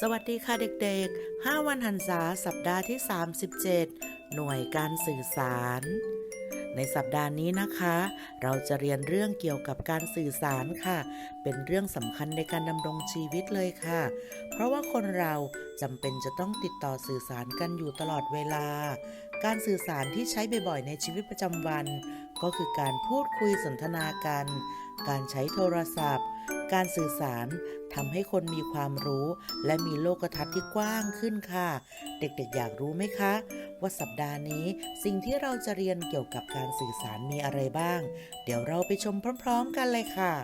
สวัสดีค่ะเด็กๆ 5 วันหันษาสัปดาห์ที่ 37 หน่วยการสื่อสาร ในสัปดาห์นี้นะคะ เราจะเรียนเรื่องเกี่ยวกับการสื่อสารค่ะ เป็นเรื่องสำคัญในการดำรงชีวิตเลยค่ะ เพราะว่าคนเราจำเป็นจะต้องติดต่อสื่อสารกันอยู่ตลอดเวลา การสื่อสารที่ใช้บ่อยๆ ในชีวิตประจำวัน ก็คือการพูดคุยสนทนากัน การใช้โทรศัพท์ การสื่อสารทำให้คนมีความรู้ และมีโลกทัศน์ที่กว้างขึ้นค่ะ เด็กๆ อยากรู้ไหมคะ ว่าสัปดาห์นี้สิ่งที่เราจะเรียนเกี่ยวกับการสื่อสารมีอะไรบ้าง เดี๋ยวเราไปชมพร้อม ๆ กันเลยค่ะ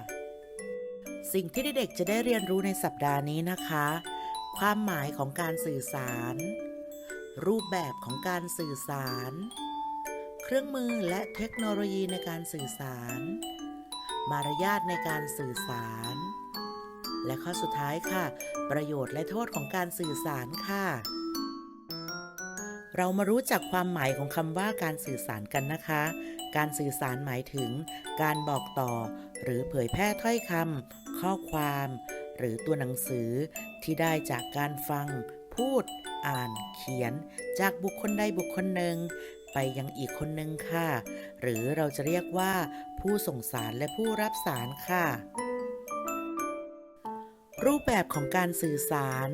สิ่งที่เด็กๆจะได้เรียนรู้ในสัปดาห์นี้นะคะ ความหมายของการสื่อสาร รูปแบบของการสื่อสาร เครื่องมือและเทคโนโลยีในการสื่อสาร มารยาทในการสื่อสาร และข้อสุดท้ายค่ะ ประโยชน์และโทษของการสื่อสารค่ะ เรามารู้จักความหมายของคำว่าการสื่อสารกันนะคะ การสื่อสารหมายถึง การบอกต่อ หรือเผยแพร่ถ้อยคำข้อความ หรือตัวหนังสือที่ได้จากการฟัง พูด อ่าน เขียน จากบุคคลใดบุคคลหนึ่ง ไปยังอีกคนหนึ่งค่ะ หรือเราจะเรียกว่าผู้ส่งสารและผู้รับสารค่ะ รูปแบบของการสื่อสาร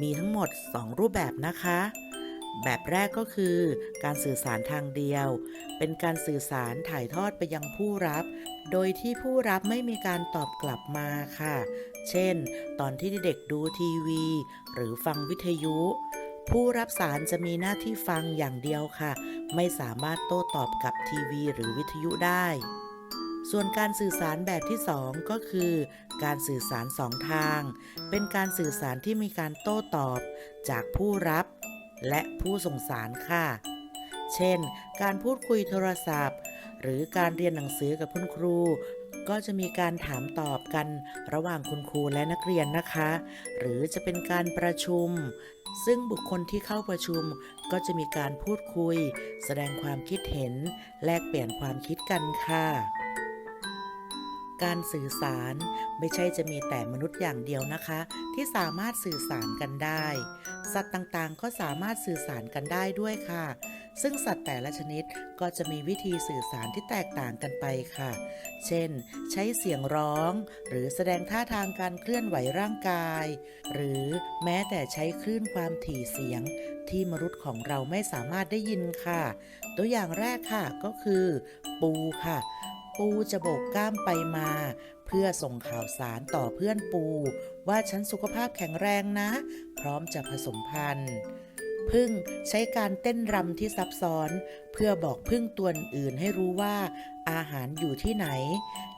มีทั้งหมด 2 รูปแบบนะคะ แบบแรกก็คือ การสื่อสารทางเดียว เป็นการสื่อสารถ่ายทอดไปยังผู้รับ โดยที่ผู้รับไม่มีการตอบกลับมาค่ะ เช่น ตอนที่เด็กดูทีวี หรือฟังวิทยุ ผู้รับสารจะมีหน้าที่ฟังอย่างเดียวค่ะ ไม่สามารถโต้ตอบกับทีวีหรือวิทยุได้ ส่วนการสื่อสารแบบที่2ก็คือ การสื่อสารสองทาง เป็นการสื่อสารที่มีการโต้ตอบจากผู้รับและผู้ส่งสารค่ะ เช่น การพูดคุยโทรศัพท์ หรือการเรียนหนังสือกับคุณครู ก็จะมีการถามตอบกันระหว่างคุณครูและนักเรียนนะคะ หรือจะเป็นการประชุม ซึ่งบุคคลที่เข้าประชุมก็จะมีการพูดคุย แสดงความคิดเห็น แลกเปลี่ยนความคิดกันค่ะการสื่อสารไม่ใช่จะมีแต่มนุษย์อย่างเดียวนะคะ ที่สามารถสื่อสารกันได้ สัตว์ต่างๆ ก็สามารถสื่อสารกันได้ด้วยค่ะ ซึ่งสัตว์แต่ละชนิดก็จะมีวิธีสื่อสารที่แตกต่างกันไปค่ะ เช่น ใช้เสียงร้อง หรือแสดงท่าทางการเคลื่อนไหวร่างกาย หรือแม้แต่ใช้คลื่นความถี่เสียง ที่มนุษย์ของเราไม่สามารถได้ยินค่ะ ตัวอย่างแรกค่ะก็คือ ปูค่ะ ปูจะโบกกล้ามไปมา เพื่อส่งข่าวสารต่อเพื่อนปู ว่าฉันสุขภาพแข็งแรงนะ พร้อมจะผสมพันธุ์ พึ่งใช้การเต้นรำที่ซับซ้อน เพื่อบอกพึ่งตัวอื่นให้รู้ว่าอาหารอยู่ที่ไหน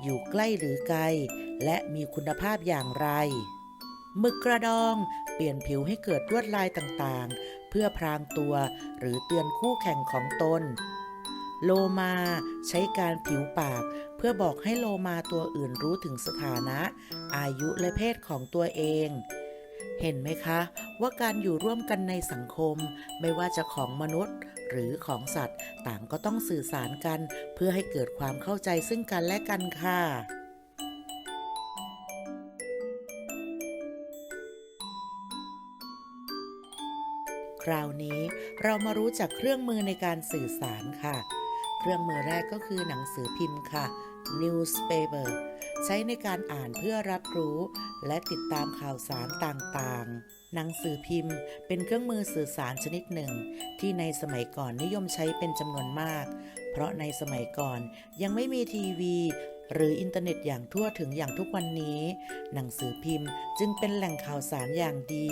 อยู่ใกล้หรือไกล และมีคุณภาพอย่างไรหมึกกระดองเปลี่ยนผิวให้เกิดลวดลายต่างๆ เพื่อพรางตัวหรือเตือนคู่แข่งของตน โลมาใช้การผิวปาก เพื่อบอกให้โลมาตัวอื่นรู้ถึงสถานะ อายุและเพศของตัวเอง เห็นไหมคะ ว่าการอยู่ร่วมกันในสังคม ไม่ว่าจะของมนุษย์ หรือของสัตว์ ต่างก็ต้องสื่อสารกัน เพื่อให้เกิดความเข้าใจซึ่งกันและกันค่ะคราวนี้เรามารู้จักเครื่องมือในการสื่อสารค่ะ เครื่องมือแรกก็คือหนังสือพิมพ์ค่ะ newspaper ใช้ในการอ่านเพื่อรับรู้และติดตามข่าวสารต่างๆหนังสือพิมพ์เป็นเครื่องมือสื่อสารชนิดหนึ่ง ที่ในสมัยก่อนนิยมใช้เป็นจำนวนมาก เพราะในสมัยก่อนยังไม่มีทีวี หรืออินเทอร์เน็ตอย่างทั่วถึงอย่างทุกวันนี้ หนังสือพิมพ์จึงเป็นแหล่งข่าวสารอย่างดี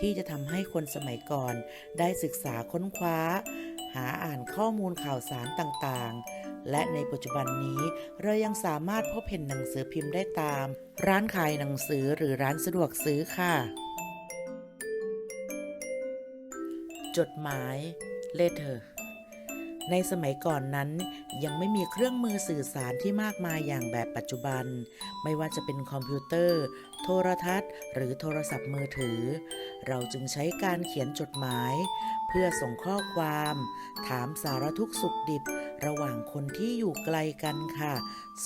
ที่จะทำให้คนสมัยก่อน ได้ศึกษาค้นคว้า หาอ่านข้อมูลข่าวสารต่างๆ และในปัจจุบันนี้ เรายังสามารถพบเห็นหนังสือพิมพ์ได้ตาม ร้านขายหนังสือหรือร้านสะดวกซื้อค่ะ จดหมายเลเท ในสมัยก่อนนั้นยังไม่มีเครื่องมือสื่อสารที่มากมายอย่างแบบปัจจุบัน ไม่ว่าจะเป็นคอมพิวเตอร์ โทรทัศน์ หรือโทรศัพท์มือถือ เราจึงใช้การเขียนจดหมาย เพื่อส่งข้อความ ถามสารทุกสุขดิบ ระหว่างคนที่อยู่ไกลกันค่ะ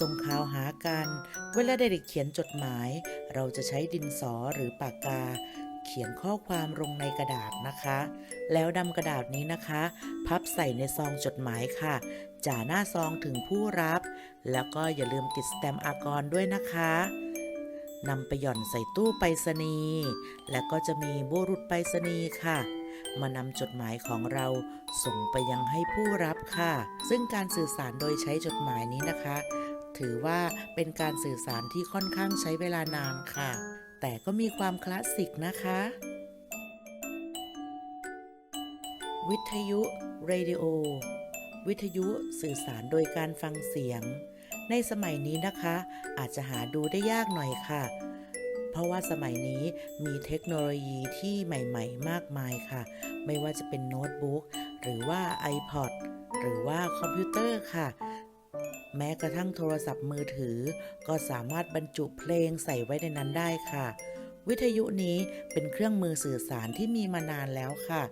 ส่งข่าวหากัน เวลาเด็กเขียนจดหมาย เราจะใช้ดินสอหรือปากกา เขียนข้อความลงในกระดาษนะคะ แล้วนำกระดาษนี้นะคะ พับใส่ในซองจดหมายค่ะจ่าหน้าซองถึงผู้รับ แล้วก็อย่าลืมติดสแตมป์อากรด้วยนะคะนำไปหย่อนใส่ตู้ไปรษณีย์และก็จะมีบุรุษไปรษณีย์ค่ะ มานำจดหมายของเราส่งไปยังให้ผู้รับค่ะ ซึ่งการสื่อสารโดยใช้จดหมายนี้นะคะ ถือว่าเป็นการสื่อสารที่ค่อนข้างใช้เวลานานค่ะ แต่ก็มีความคลาสสิกนะคะ วิทยุ radio วิทยุสื่อสารโดยการฟังเสียง ในสมัยนี้นะคะ อาจจะหาดูได้ยากหน่อยค่ะ เพราะว่าสมัยนี้มีเทคโนโลยีที่ใหม่ ๆ มากมายค่ะ ไม่ว่าจะเป็นโน้ตบุ๊กหรือว่า iPod หรือว่าคอมพิวเตอร์ค่ะ แม้กระทั่งโทรศัพท์มือถือ ก็สามารถบรรจุเพลงใส่ไว้ในนั้นได้ค่ะ วิทยุนี้เป็นเครื่องมือสื่อสารที่มีมานานแล้วค่ะ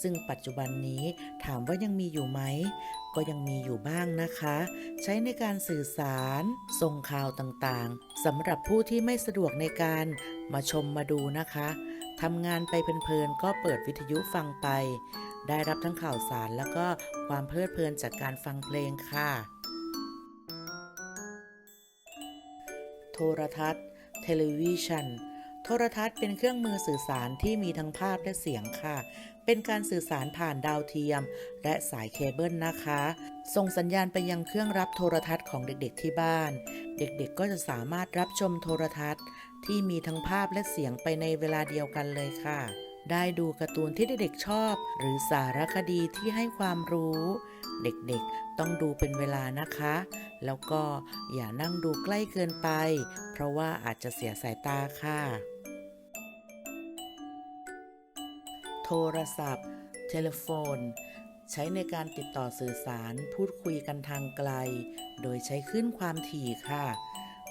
ซึ่งปัจจุบันนี้ถามว่ายังมีอยู่ไหม ก็ยังมีอยู่บ้างนะคะ ใช้ในการสื่อสาร ส่งข่าวต่างๆสำหรับผู้ที่ไม่สะดวกในการมาชมมาดูนะคะทำงานไปเพลินๆก็เปิดวิทยุฟังไป ได้รับทั้งข่าวสารแล้วก็ความเพลิดเพลินจากการฟังเพลงค่ะ โทรทัศน์ เทเลวิชันโทรทัศน์เป็นเครื่องมือสื่อสารที่มีทั้งภาพและเสียงค่ะ เป็นการสื่อสารผ่านดาวเทียม และสายเคเบิลนะคะ ส่งสัญญาณไปยังเครื่องรับโทรทัศน์ของเด็กๆที่บ้าน เด็กๆก็จะสามารถรับชมโทรทัศน์ ที่มีทั้งภาพและเสียงไปในเวลาเดียวกันเลยค่ะ ได้ดูการ์ตูนที่เด็กๆชอบ หรือสารคดีที่ให้ความรู้ เด็กๆต้องดูเป็นเวลานะคะ แล้วก็อย่านั่งดูใกล้เกินไป เพราะว่าอาจจะเสียสายตาค่ะ โทรศัพท์ เทเลโฟน ใช้ในการติดต่อสื่อสารพูดคุยกันทางไกล โดยใช้คลื่นความถี่ค่ะ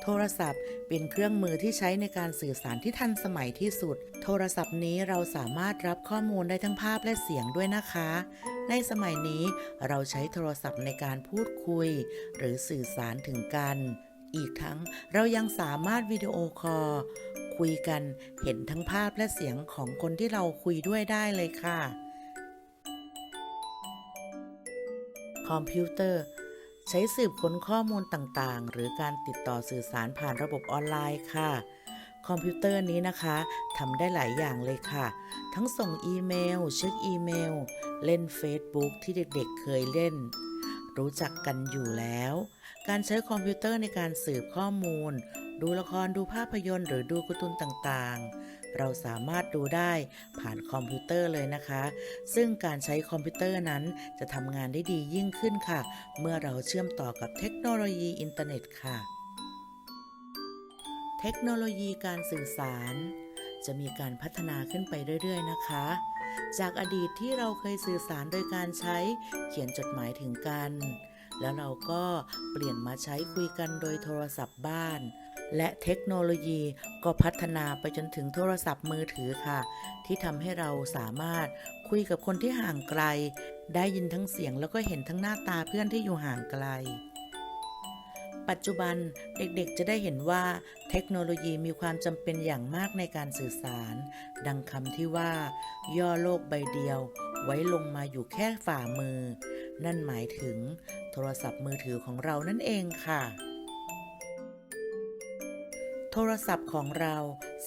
โทรศัพท์เป็นเครื่องมือที่ใช้ในการสื่อสารที่ทันสมัยที่สุด โทรศัพท์นี้เราสามารถรับข้อมูลได้ทั้งภาพและเสียงด้วยนะคะ ในสมัยนี้เราใช้โทรศัพท์ในการพูดคุย หรือสื่อสารถึงกัน อีกทั้งเรายังสามารถวิดีโอคอลคุยกันเห็นทั้งภาพและเสียงของคนที่เราคุยด้วยได้เลยค่ะ คอมพิวเตอร์ ใช้สืบค้นข้อมูลต่างๆ หรือการติดต่อสื่อสารผ่านระบบออนไลน์ค่ะ คอมพิวเตอร์นี้นะคะทำได้หลายอย่างเลยค่ะ ทั้งส่งอีเมล เช็คอีเมล เล่น Facebook ที่เด็กๆเคยเล่น รู้จักกันอยู่แล้ว การใช้คอมพิวเตอร์ในการสืบข้อมูล ดูละครดูภาพยนตร์ หรือดูการ์ตูนต่างๆ เราสามารถดูได้ผ่านคอมพิวเตอร์เลยนะคะ ซึ่งการใช้คอมพิวเตอร์นั้นจะทำงานได้ดียิ่งขึ้นค่ะ เมื่อเราเชื่อมต่อกับเทคโนโลยีอินเทอร์เน็ตค่ะ เทคโนโลยีการสื่อสาร จะมีการพัฒนาขึ้นไปเรื่อย ๆ นะคะจากอดีตที่เราเคยสื่อสารโดยการใช้เขียนจดหมายถึงกัน แล้วเราก็เปลี่ยนมาใช้คุยกันโดยโทรศัพท์บ้าน และเทคโนโลยีก็พัฒนาไปจนถึงโทรศัพท์มือถือค่ะ ที่ทำให้เราสามารถคุยกับคนที่ห่างไกล ได้ยินทั้งเสียงแล้วก็เห็นทั้งหน้าตาเพื่อนที่อยู่ห่างไกล ปัจจุบันเด็กๆจะได้เห็นว่าเทคโนโลยีมีความจำเป็นอย่างมากในการสื่อสาร ดังคำที่ว่า ย่อโลกใบเดียว ไว้ลงมาอยู่แค่ฝ่ามือ นั่นหมายถึง โทรศัพท์มือถือของเรานั่นเองค่ะ โทรศัพท์ของเรา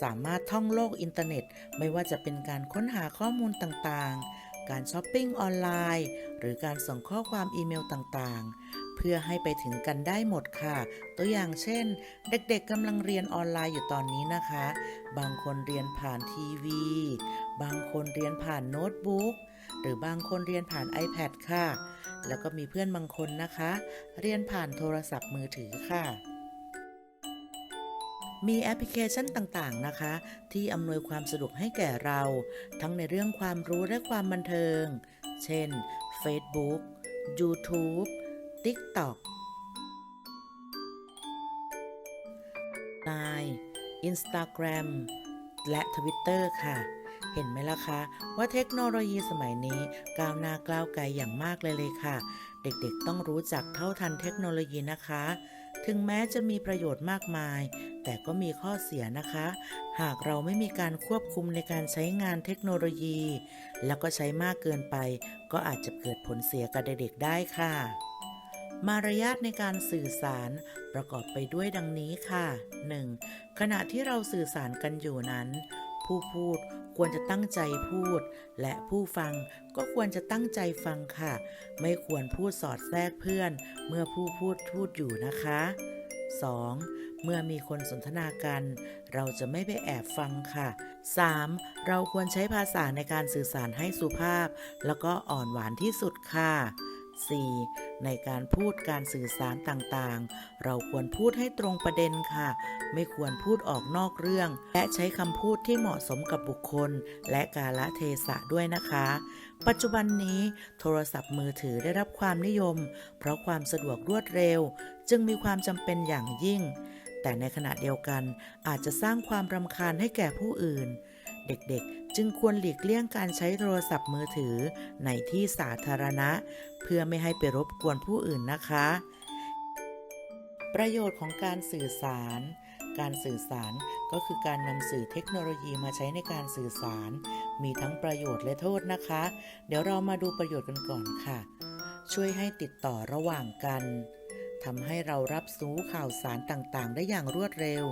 สามารถท่องโลกอินเทอร์เน็ต ไม่ว่าจะเป็นการค้นหาข้อมูลต่างๆ การช้อปปิ้งออนไลน์ หรือการส่งข้อความอีเมลต่างๆ เพื่อให้ไปถึงกันได้หมดค่ะ ตัวอย่างเช่น เด็กๆกำลังเรียนออนไลน์อยู่ตอนนี้นะคะ บางคนเรียนผ่านทีวี บางคนเรียนผ่านโน้ตบุ๊กหรือบางคนเรียนผ่าน iPad ค่ะ แล้วก็มีเพื่อนบางคนนะคะ เรียนผ่านโทรศัพท์มือถือค่ะ มีแอปพลิเคชันต่างๆนะคะ ที่อำนวยความสะดวกให้แก่เรา ทั้งในเรื่องความรู้และความบันเทิง เช่น Facebook YouTube TikTok Line Instagram และ Twitter ค่ะ เห็นไหมล่ะคะว่าเทคโนโลยีสมัยนี้ก้าวหน้าก้าวไกลอย่างมากเลยเลยค่ะ เด็กๆต้องรู้จักเท่าทันเทคโนโลยีนะคะ ถึงแม้จะมีประโยชน์มากมาย แต่ก็มีข้อเสียนะคะ หากเราไม่มีการควบคุมในการใช้งานเทคโนโลยี แล้วก็ใช้มากเกินไป ก็อาจจะเกิดผลเสียกับเด็กๆได้ค่ะ มารยาทในการสื่อสารประกอบไปด้วยดังนี้ค่ะ 1. ขณะที่เราสื่อสารกันอยู่นั้น ผู้พูดควรจะตั้งใจพูด และผู้ฟังก็ควรจะตั้งใจฟังค่ะ ไม่ควรพูดสอดแทรกเพื่อน เมื่อผู้พูดพูดอยู่นะคะ 2. เมื่อมีคนสนทนากัน เราจะไม่ไปแอบฟังค่ะ 3. เราควรใช้ภาษาในการสื่อสารให้สุภาพ แล้วก็อ่อนหวานที่สุดค่ะ 4. ในการพูดการสื่อสารต่างๆ เราควรพูดให้ตรงประเด็นค่ะ ไม่ควรพูดออกนอกเรื่อง และใช้คำพูดที่เหมาะสมกับบุคคล และกาลเทศะด้วยนะคะ ปัจจุบันนี้โทรศัพท์มือถือได้รับความนิยม เพราะความสะดวกรวดเร็ว จึงมีความจำเป็นอย่างยิ่ง แต่ในขณะเดียวกันอาจจะสร้างความรำคาญให้แก่ผู้อื่น เด็กๆ จึงควรหลีกเลี่ยงการใช้โทรศัพท์มือถือในที่สาธารณะ เพื่อไม่ให้ไปรบกวนผู้อื่นนะคะ ประโยชน์ของการสื่อสารการสื่อสารก็คือการนำสื่อเทคโนโลยีมาใช้ในการสื่อสาร มีทั้งประโยชน์และโทษนะคะ เดี๋ยวเรามาดูประโยชน์กันก่อนค่ะ ช่วยให้ติดต่อระหว่างกัน ทำให้เรารับรู้ข่าวสารต่างๆ ได้อย่างรวดเร็ว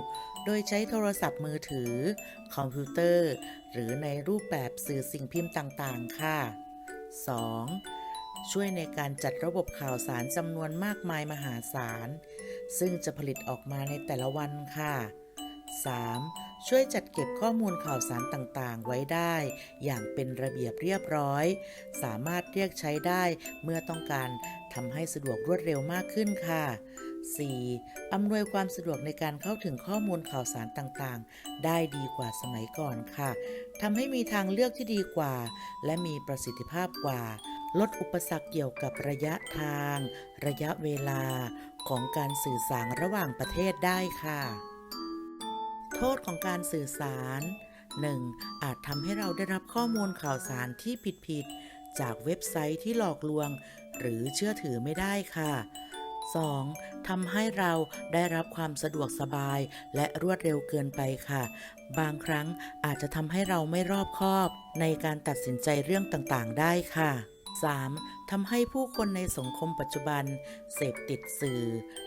โดยใช้โทรศัพท์มือถือ คอมพิวเตอร์ หรือในรูปแบบสื่อสิ่งพิมพ์ต่างๆ ค่ะ 2. ช่วยในการจัดระบบข่าวสารจำนวนมากมายมหาศาล ซึ่งจะผลิตออกมาในแต่ละวันค่ะ 3. ช่วยจัดเก็บข้อมูลข่าวสารต่างๆ ไว้ได้ อย่างเป็นระเบียบเรียบร้อย สามารถเรียกใช้ได้เมื่อต้องการทำให้สะดวกรวดเร็วมากขึ้นค่ะ 4. อำนวยความสะดวกในการเข้าถึงข้อมูลข่าวสารต่างๆ ได้ดีกว่าสมัยก่อนค่ะทำให้มีทางเลือกที่ดีกว่า และมีประสิทธิภาพกว่า ลดอุปสรรคเกี่ยวกับระยะทาง ระยะเวลาของการสื่อสารระหว่างประเทศได้ค่ะ โทษของการสื่อสาร 1. อาจทำให้เราได้รับข้อมูลข่าวสารที่ผิดๆ จากเว็บไซต์ที่หลอกลวง หรือเชื่อถือไม่ได้ค่ะ 2. ทำให้เราได้รับความสะดวกสบายและรวดเร็วเกินไปค่ะ บางครั้งอาจจะทำให้เราไม่รอบคอบในการตัดสินใจเรื่องต่างๆ ได้ค่ะ 3. ทำให้ผู้คนในสังคมปัจจุบัน เสพติดสื่อ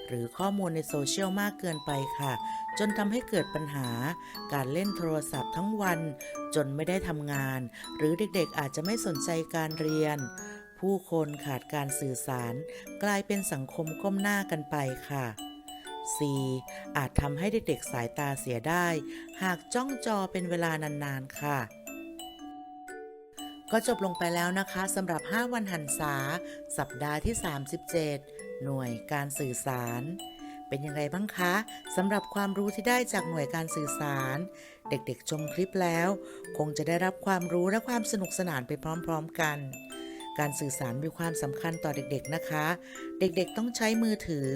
หรือข้อมูลในโซเชียลมากเกินไปค่ะ จนทำให้เกิดปัญหา การเล่นโทรศัพท์ทั้งวัน จนไม่ได้ทำงาน หรือเด็กๆอาจจะไม่สนใจการเรียน ผู้คนขาดการสื่อสาร กลายเป็นสังคมก้มหน้ากันไปค่ะ 4. อาจทำให้เด็กๆสายตาเสียได้ หากจ้องจอเป็นเวลานานๆค่ะ ก็จบลงไปแล้วนะคะสำหรับ 5 วันหันษา สัปดาห์ที่ 37 หน่วยการสื่อสาร เป็นยังไงบ้างคะสำหรับความรู้ที่ได้จากหน่วยการสื่อสาร เด็กๆชมคลิปแล้ว คงจะได้รับความรู้และความสนุกสนานไปพร้อมๆกัน การสื่อสารมีความสำคัญต่อเด็กๆนะคะ เด็กๆต้องใช้มือถือ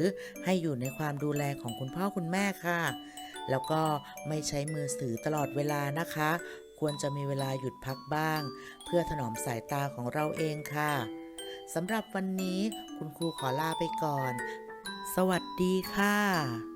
ให้อยู่ในความดูแลของคุณพ่อคุณแม่ค่ะแล้วก็ไม่ใช้มือถือตลอดเวลานะคะ ควรจะมีเวลาหยุดพักบ้าง เพื่อถนอมสายตาของเราเองค่ะสำหรับวันนี้คุณครูขอลาไปก่อน สวัสดีค่ะ